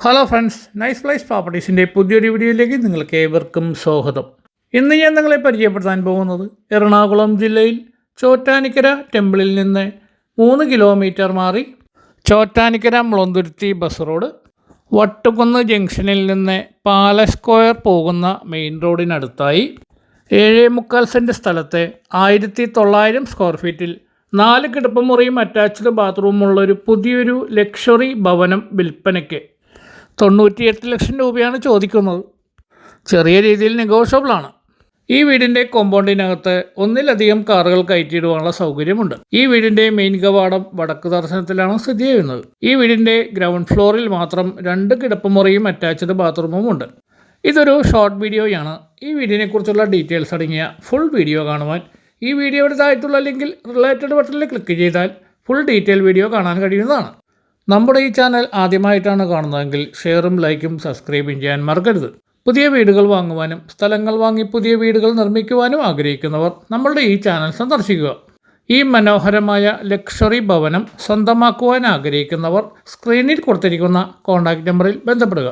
Hello friends nice place പ്രോപ്പർട്ടീസിന്റെ പുതിയൊരു വീഡിയോയിലേക്ക് നിങ്ങൾക്ക് ഏവർക്കും സ്വാഗതം. ഇന്ന് ഞാൻ നിങ്ങളെ പരിചയപ്പെടുത്താൻ പോകുന്നത് എറണാകുളം ജില്ലയിൽ ചോറ്റാനിക്കര ടെമ്പിളിൽ നിന്ന് മൂന്ന് കിലോമീറ്റർ മാറി ചോറ്റാനിക്കര മുളന്തുരുത്തി ബസ് റോഡ് വട്ടുകുന്ന് ജംഗ്ഷനിൽ നിന്ന് പാല സ്ക്വയർ പോകുന്ന മെയിൻ റോഡിനടുത്തായി ഏഴേ മുക്കാൽ സെന്റ് സ്ഥലത്തെ ആയിരത്തി തൊള്ളായിരം സ്ക്വയർ ഫീറ്റിൽ നാല് കിടപ്പുമുറിയും അറ്റാച്ച്ഡ് ബാത്റൂമുള്ള ഒരു പുതിയൊരു ലക്ഷറി ഭവനം വിൽപ്പനയ്ക്ക് തൊണ്ണൂറ്റിയെട്ട് ലക്ഷം രൂപയാണ് ചോദിക്കുന്നത്. ചെറിയ രീതിയിൽ നെഗോഷ്യബിളാണ് ഈ വീടിന്റെ കോമ്പൗണ്ടിനകത്ത് ഒന്നിലധികം കാറുകൾ കയറ്റിയിടുവാനുള്ള സൗകര്യമുണ്ട്. ഈ വീടിന്റെ മെയിൻ കവാടം വടക്ക് ദർശനത്തിലാണ് സ്ഥിതി ചെയ്യുന്നത്. ഈ വീടിന്റെ ഗ്രൗണ്ട് ഫ്ലോറിൽ മാത്രം രണ്ട് കിടപ്പുമുറിയും അറ്റാച്ച്ഡ് ബാത്റൂമും ഉണ്ട്. ഇതൊരു ഷോർട്ട് വീഡിയോയാണ് ഈ വീഡിയോനെക്കുറിച്ചുള്ള ഡീറ്റെയിൽസ് അടങ്ങിയ ഫുൾ വീഡിയോ കാണുവാൻ ഈ വീഡിയോയുടേതായിട്ടുള്ള ലിങ്കിൽ റിലേറ്റഡ് ബട്ടണിൽ ക്ലിക്ക് ചെയ്താൽ ഫുൾ ഡീറ്റെയിൽ വീഡിയോ കാണാൻ കഴിയുന്നതാണ്. നമ്മുടെ ഈ ചാനൽ ആദ്യമായിട്ടാണ് കാണുന്നതെങ്കിൽ ഷെയറും ലൈക്കും സബ്സ്ക്രൈബും ചെയ്യാൻ മറക്കരുത്. പുതിയ വീടുകൾ വാങ്ങുവാനും സ്ഥലങ്ങൾ വാങ്ങി പുതിയ വീടുകൾ നിർമ്മിക്കുവാനും ആഗ്രഹിക്കുന്നവർ നമ്മളുടെ ഈ ചാനൽ സന്ദർശിക്കുക. ഈ മനോഹരമായ ലക്ഷറി ഭവനം സ്വന്തമാക്കുവാൻ ആഗ്രഹിക്കുന്നവർ സ്ക്രീനിൽ കൊടുത്തിരിക്കുന്ന കോൺടാക്റ്റ് നമ്പറിൽ ബന്ധപ്പെടുക.